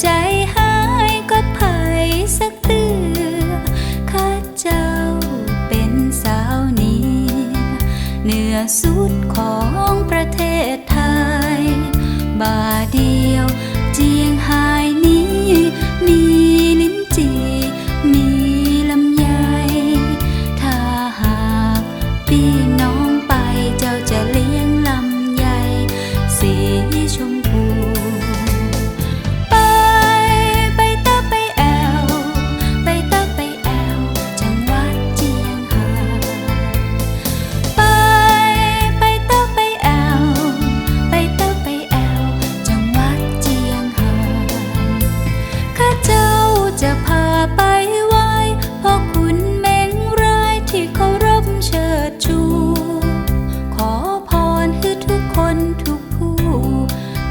ใจหายกดไยสักเตือข้าเจ้าเป็นสาวนี้เหนือสุดของประเทศไทย บาเดียวเจียงหายนี้ มีลิ้นจีมีลำไยถ้าหากปี ขอพรให้ทุกคนทุกผู้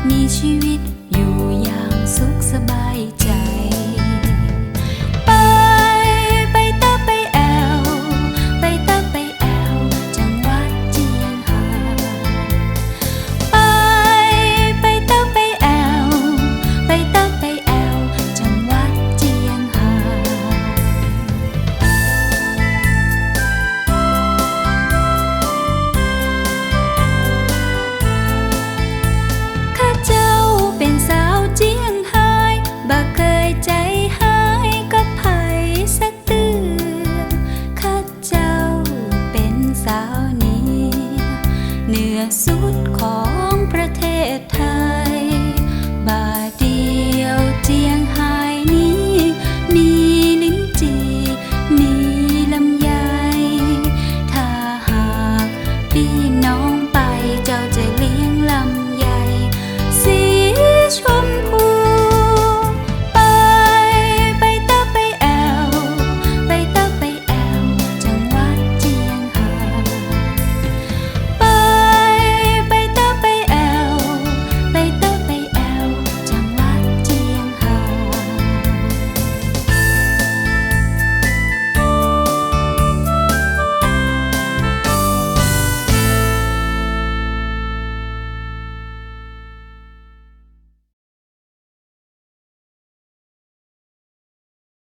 มีชีวิตอยู่อย่างสุขสบาย เหนือสุดขอ